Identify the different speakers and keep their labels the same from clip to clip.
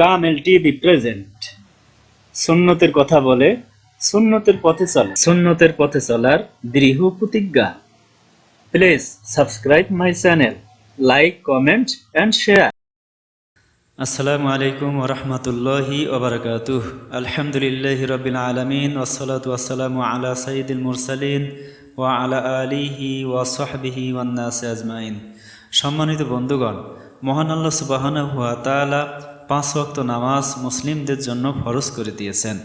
Speaker 1: কামেল TV present. সুন্নতের কথা বলে সুন্নতের পথে চলে। সুন্নতের পথে চলার দৃঢ় প্রতিজ্ঞা। Please subscribe my channel, like, comment and share. আসসালামু আলাইকুম ওরহমতুল্লাহি ওবরাকাতুহ আলহামদুলিল্লাহ রবিল আলমিন ওসলাত ওয়াসালামু আলা সঈদুল মুরসালিন ওয়া আলা আলিহি ওয়া সাহবিহি ওয়ান্নাস আজমাইন। সম্মানিত বন্ধুগণ, মহান আল্লাহ সুবাহানা হুয়া তাআলা পাঁচ ওয়াক্ত নামাজ মুসলিমদের জন্য ফরজ করে দিয়েছেন।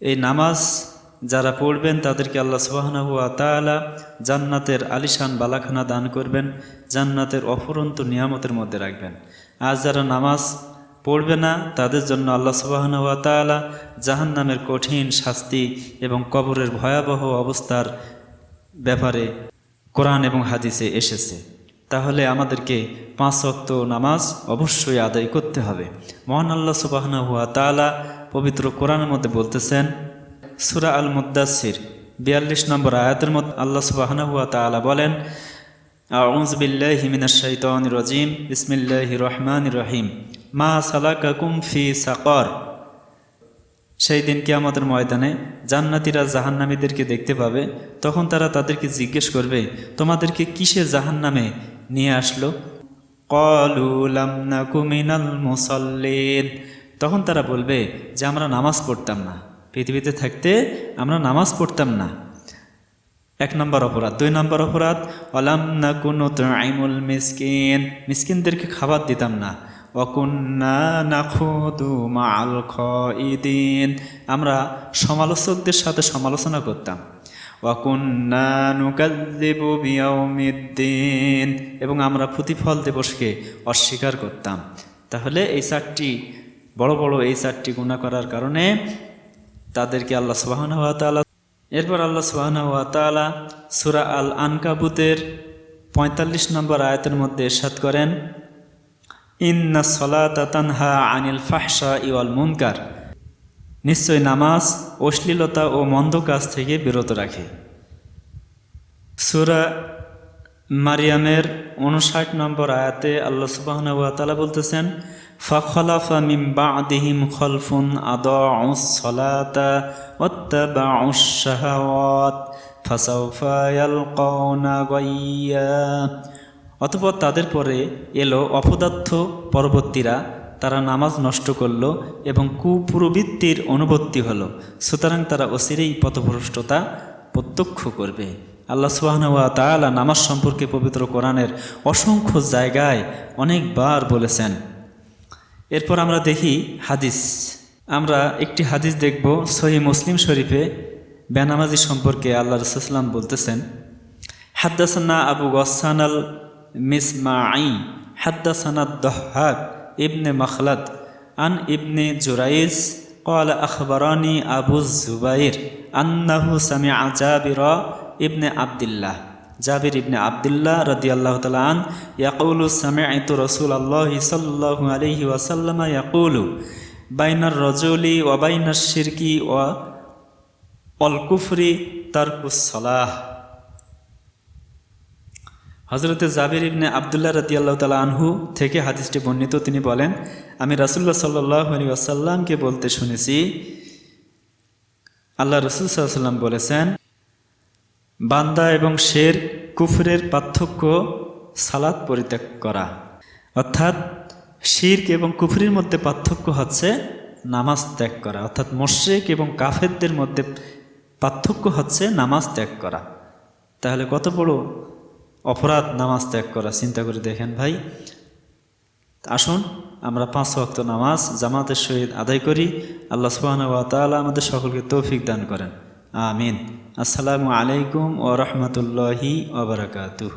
Speaker 1: এই নামাজ যারা পড়বেন, তাদেরকে আল্লাহ সুবাহানা হুয়া তাআলা জান্নাতের আলিশান বালাখানা দান করবেন, জান্নাতের অফুরন্ত নিয়ামতের মধ্যে রাখবেন। আজ যারা নামাজ পড়বে না, তাদের জন্য আল্লাহ সুবাহানা হুয়া তাআলা জাহান্নামের কঠিন শাস্তি এবং কবরের ভয়াবহ অবস্থার ব্যাপারে কোরআন এবং হাদিসে এসেছে। তাহলে আমাদেরকে পাঁচ ওয়াক্ত নামাজ অবশ্যই আদায় করতে হবে। মহান আল্লাহ সুবাহানা হুয়া তাআলা পবিত্র কোরআনের মধ্যে বলতেছেন, সুরা আল মুদাসির বিয়াল্লিশ নম্বর আয়াতের মধ্যে আল্লাহ সুবাহানা হুয়া তাআলা বলেন আউজ বিল্লাহি মিনাশ শাইতানির রাজিম, বিসমিল্লাহির রহমানির রহিম। মা সালাকাকুম ফি সাকর। সেই দিন কি আমাদের ময়দানে জান্নাতিরা জাহান্নামীদেরকে দেখতে পাবে, তখন তারা তাদেরকে জিজ্ঞেস করবে, তোমাদেরকে কিসের জাহান্নামে নিয়ে আসলো। কলুলাম না কুমিনাল মুসল্লিন। তখন তারা বলবে যে, আমরা নামাজ পড়তাম না। পৃথিবীতে থাকতে আমরা নামাজ পড়তাম না। এক নম্বর অপরাধ। দুই নম্বর অপরাধ অলাম না কোনো আইমুল মিসকিন। মিসকিনদেরকে খাবার দিতাম না। অকুন্না নাখুদু মাল খইদিন আমরা সমালোচকদের সাথে সমালোচনা করতাম। বিয়াউমিদ্দিন। এবং আমরা প্রতিফল দিবসকে অস্বীকার করতাম। তাহলে এই চারটি, বড় বড় এই চারটি গুণা করার কারণে তাদেরকে আল্লাহ সুবাহন তাআলা এরপর আল্লাহ সুবাহনা ওয়া তাআলা সুরা আল আনকাবুতের পঁয়তাল্লিশ নম্বর আয়াতের মধ্যে এরশাদ করেন, ইন্না সলাতা তানহা আনিল ফাহসা ইওয়াল মুনকার। নিশ্চয় নামাজ, অশ্লীলতা ও মন্দ কাজ থেকে বিরত রাখে। সুরা মারিয়ামের উনষাট নম্বর আয়াতে আল্লাহ সুবাহনা ওয়া তাআলা বলতেছেন, ফখলাফা মিম খলফুন শাহাওয়াত, ফাসাউফা ইয়ালকাউনা গাইয়া। অতপর তাদের পরে এলো অপদার্থ পরবর্তীরা তারা নামাজ নষ্ট করল এবং কুপ্রবৃত্তির অনুবর্তী হলো। সুতরাং তারা অসিরেই পথভ্রষ্টতা প্রত্যক্ষ করবে। আল্লাহ সুবাহনুয়া তাআলা নামাজ সম্পর্কে পবিত্র কোরআনের অসংখ্য জায়গায় অনেকবার বলেছেন। এরপর আমরা দেখি হাদিস। আমরা একটি হাদিস দেখব সহি মুসলিম শরীফে বেনামাজি সম্পর্কে আল্লাহ রসুলাম বলতেছেন, হাদ্দাসানা আবু গসান আল মিসমাঈ হাদ্দাসানা দহাক ইবনে মখলাদ আন ইবনে জুরাইজ قال أخبرني أبو الزبير أنه سمع جابر ابن عبد الله جابر ابن عبد الله رضي الله تعالى عنه يقول سمعت رسول الله صلى الله عليه وسلم يقول بين الرجل وبين الشرك والكفر ترك الصلاة হজরতে জাবির ইবনে আবদুল্লাহ রতি আল্লাহ তালা আনহু থেকে হাদিসটি বর্ণিত, তিনি বলেন, আমি রাসুল্লাহ সাল্লাহ আলী আসাল্লামকে বলতে শুনেছি, আল্লাহ রসুল সাল্লাম বলেছেন, বান্দা এবং শের কুফরের পার্থক্য সালাদ পরিত্যাগ করা। অর্থাৎ শির্ক এবং কুফরির মধ্যে পার্থক্য হচ্ছে নামাজ ত্যাগ করা। অর্থাৎ মোশেক এবং কাফেরদের মধ্যে পার্থক্য হচ্ছে নামাজ ত্যাগ করা। তাহলে কত বড় অপরাধ নামাজ ত্যাগ করা, চিন্তা করে দেখেন ভাই। আসুন, আমরা পাঁচ ওয়াক্ত নামাজ, জামাতের সহিত আদায় করি। আল্লাহ সুবাহ তাআলা আমাদের সকলকে তৌফিক দান করেন। আমিন। আসসালামু আলাইকুম ও রহমতুল্লাহি ওবরাকাতুহ